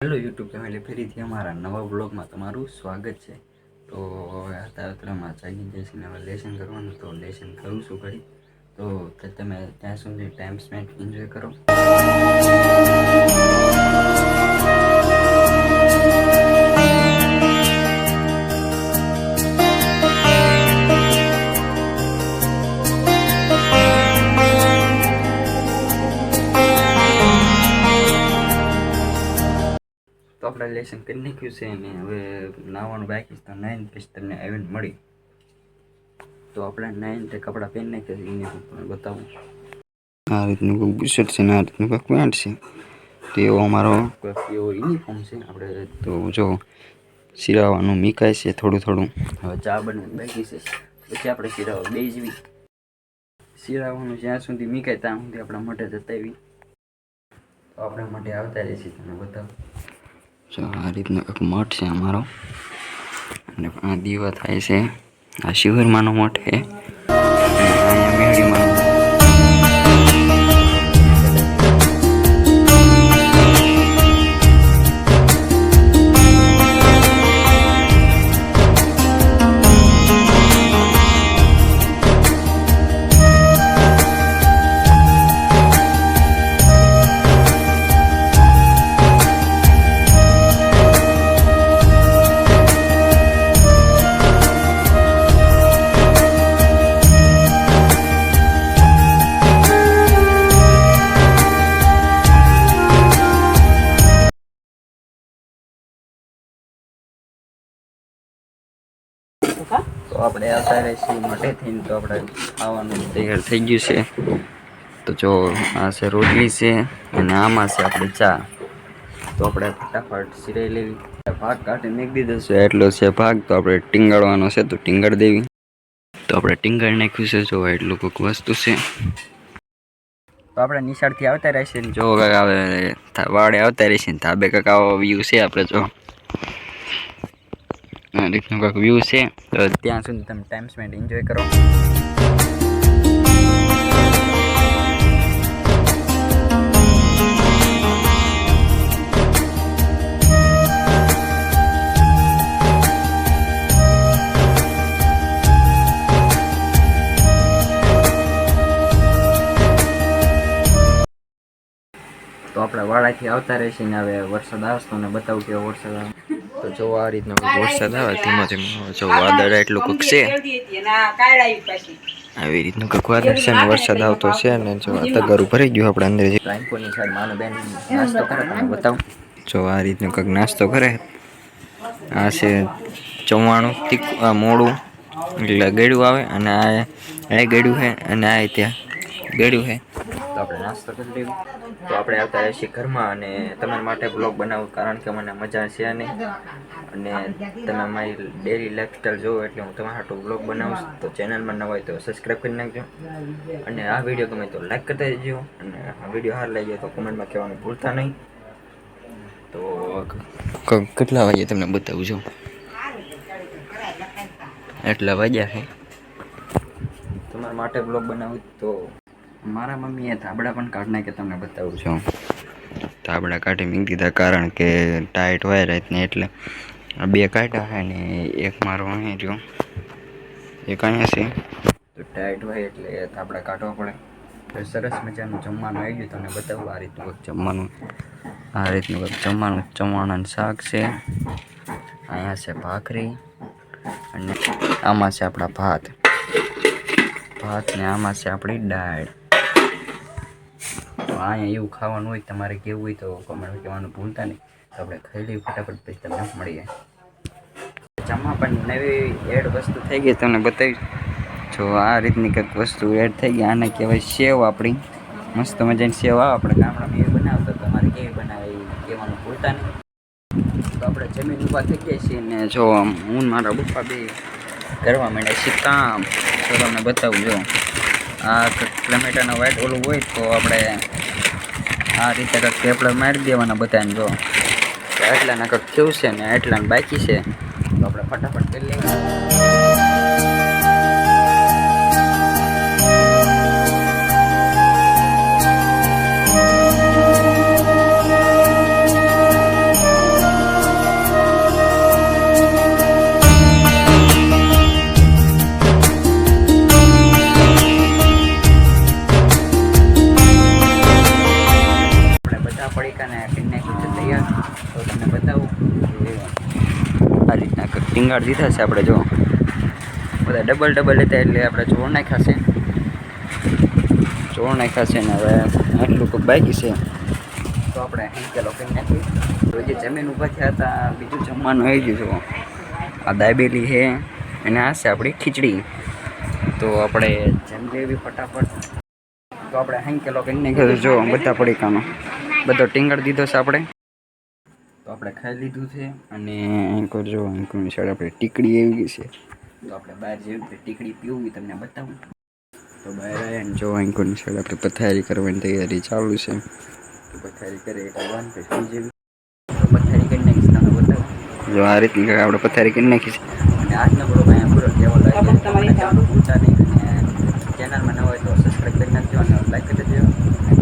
Hello YouTube family ફરીથી અમારા નવા બ્લોગમાં તમારું સ્વાગત છે. તો હવે તારાત્રામાં જાગી જઈશને હવે લેસન કરવાનું તો લેસન કરું છું ઘડી. તો તમે ત્યાં સુધી ટાઈમ સ્પેન્ડ એન્જોય કરો. આપણે લેસન કરી નાખ્યું છે અને હવે નાવાનું બાકી તો નાઇન પછી તમને આવીને મળી. તો આપણે નાઇન તે કપડાં પહેરી નાખ્યા છે હું બતાવું. આ રીતનું કોઈ બુશર્ટ છે ને આ રીતનું કોઈ પેન્ટ છે? તેવો અમારો એવો યુનિફોર્મ છે. આપણે તો જો સિરાવાનું મીકાય છે થોડું થોડું. હવે ચા બને બાકી છે. પછી આપણે સિરાવા બે જવી સિરાવાનું જ્યાં સુધી મીકાય ત્યાં સુધી આપણા માટે જતાવી. તો આપણા માટે આવતા રહીશું તમે બતાવું. જો આ રીતનો એક મઠ છે અમારો. અને આ દીવા થાય છે. આ શિવરમાનો મઠ છે. તો આપણે આવતા રહીશું માટે થઈને તો આપણે ખાવાનું તૈયાર થઈ ગયું છે. તો જો આ છે રોટલી છે અને આમાં છે આપણે ચા. તો આપણે ફટાફટ સિરાઈ લેવી. ભાગ કાઢી નાખી દીધો છે એટલો છે ભાગ, તો આપણે ટીંગાડવાનો છે, તો ટીંગાડ દેવી. તો આપણે ટીંગાડી નાખ્યું છે, જો એટલું કોઈક વસ્તુ છે. તો આપણે નિશાળથી આવતા રહીશું જો આવે, વાડે આવતા રહીશું ને ધાબે આવો વ્યૂ છે આપણે જો. રીતનું કાંઈક વ્યૂ છે. તો ત્યાં સુધી તમે ટાઈમ સ્પેન્ડ એન્જોય કરો. તો આપણે વાડાથી આવતા રહેશે ને હવે વરસાદ આવશે તો ને બતાવું કેવો વરસાદ આવે. તો જો આ રીતનો કંઈક વરસાદ આવે ધીમો ધીમો. જો વાદળ એટલું કંઈક છે આવી રીતનું કંઈક વાદળ છે ને વરસાદ આવતો છે અને જો આ તગારું ભરાઈ ગયું આપણે અંદર જે. રાયપુરની સાઈડ માનો બેન નાસ્તો કરે તમને બતાવું. જો આ રીતનું કંઈક નાસ્તો કરે. આ છે ચવાણું તીખું મોડું એટલે ગળ્યું આવે અને આ એ ગળ્યું છે અને આ ત્યાં ગળ્યું છે તો આપણે નાસ્તો કરી લઈએ તો આપણે આવતા રહીશું ઘરમાં અને તમારા માટે બ્લોગ બનાવું કારણ કે મને મજા છે નહીં અને તમે મારી ડેલી લાઈફસ્ટાઈલ જોવો એટલે હું તમારા હાટું બ્લોગ બનાવું તો ચેનલમાં નવા હોય તો સબસ્ક્રાઈબ કરી નાખજો. અને આ વીડિયો ગમે તો લાઈક કરતા જજો અને આ વીડિયો હાર લાગ્યો તો કમેન્ટમાં કહેવાનું ભૂલતા નહીં. તો કેટલા વાગે તમને બતાવું છું? એટલા વાગ્યા છે. તમારા માટે બ્લોગ બનાવું તો મારા મમ્મીએ ધાબળા પણ કાઢ કે તમને બતાવું છું. ધાબળા કાઢી મૂકી દીધા કારણ કે ટાઈટ હોય રાતને એટલે. આ બે કાઢ્યા હોય ને એક મારો અહીં રહ્યો. એક અહીંયા છે. તો ટાઈટ હોય એટલે ધાબળા કાઢવા પડે. તો સરસ મજાનું જમવાનું આવી ગયું તમને બતાવું આ રીતનું કંઈક જમવાનું. આ રીતનું કંઈક જમવાનું. ચવાણાનું શાક છે. અહીંયા છે ભાખરી અને આમાં છે આપણા ભાત. ભાત ને આમાં છે આપણી દાળ. અહીંયા એવું ખાવાનું હોય, તમારે કેવું હોય તો કોમેન્ટ કહેવાનું ભૂલતા નહીં. તો આપણે ખાઈ લઈએ ફટાફટ, પછી તમને મળીએ. જમવા પણ નવી એડ વસ્તુ થઈ ગઈ, તમને બતાવી જો આ રીતની કંઈક વસ્તુ એડ થઈ ગઈ, આને કહેવાય સેવ આપણી. મસ્ત મજાની સેવ આવે, આપણે ગામડામાં એવી બનાવતો તમારે કેવી બનાવે એ કહેવાનું ભૂલતા નહીં. તો આપણે જમીન ઊભા થઈ ગયા છીએ ને જો હું મારા પપ્પા બે કરવા માંડ્યા છીએ કામ. તો તમને બતાવું, જો. આ ટમેટાનો વાઇટ ઓલું હોય તો આપણે આ રીતે કંઈક ટેપડા મારી દેવાના બધાને જો. એટલા આટલાના કંઈક થયું છે ને આટલાને બાકી છે. તો આપણે ફટાફટ કરી લઈએ આ રીતના ટીંગાળ ટીંગાડ દીધા છે આપણે જો. બધા ડબલ ડબલ હતા એટલે આપણે ચોર નાખ્યા છે. જોડ નાખ્યા છે ને હવે આટલું કંઈક બાકી છે. તો આપણે હેંકેલો કંઈ નાખી તો જે જમીન ઊભા થયા હતા બીજું જમવાનું આવી ગયું જો આ દાબેલી છે અને આ છે આપણી ખીચડી. તો આપણે જમી લેવી ફટાફટ તો આપણે હેંકેલો કંઈ નાખ્યો જો બધા પડીકાનો બધો ટીંગળ દીધો છે આપણે. તો આપણે ખાઈ લીધું છે અને એન્કોર જો એન્કોરની સાઈડ આપણે ટીકડી આવી ગઈ છે, તો આપણે બહાર જેવી રીતે ટીકડી પીવું તમને બતાવું. તો બહાર આવ્યા જો એન્કોરની સાઈડ આપણે પથારી કરવાની તૈયારી ચાલુ છે. તો પથારી કરે એટલે વાન પછી જેવી તો પથારી કરી નાખીશ, તમને બતાવું. જો આ રીતની આપણે પથારી કરી નાખીશ અને આજનો બ્લોગ અહીંયા પૂરો કેવો લાગે તમારી અને ચેનલમાં ન હોય તો સબસ્ક્રાઈબ કરી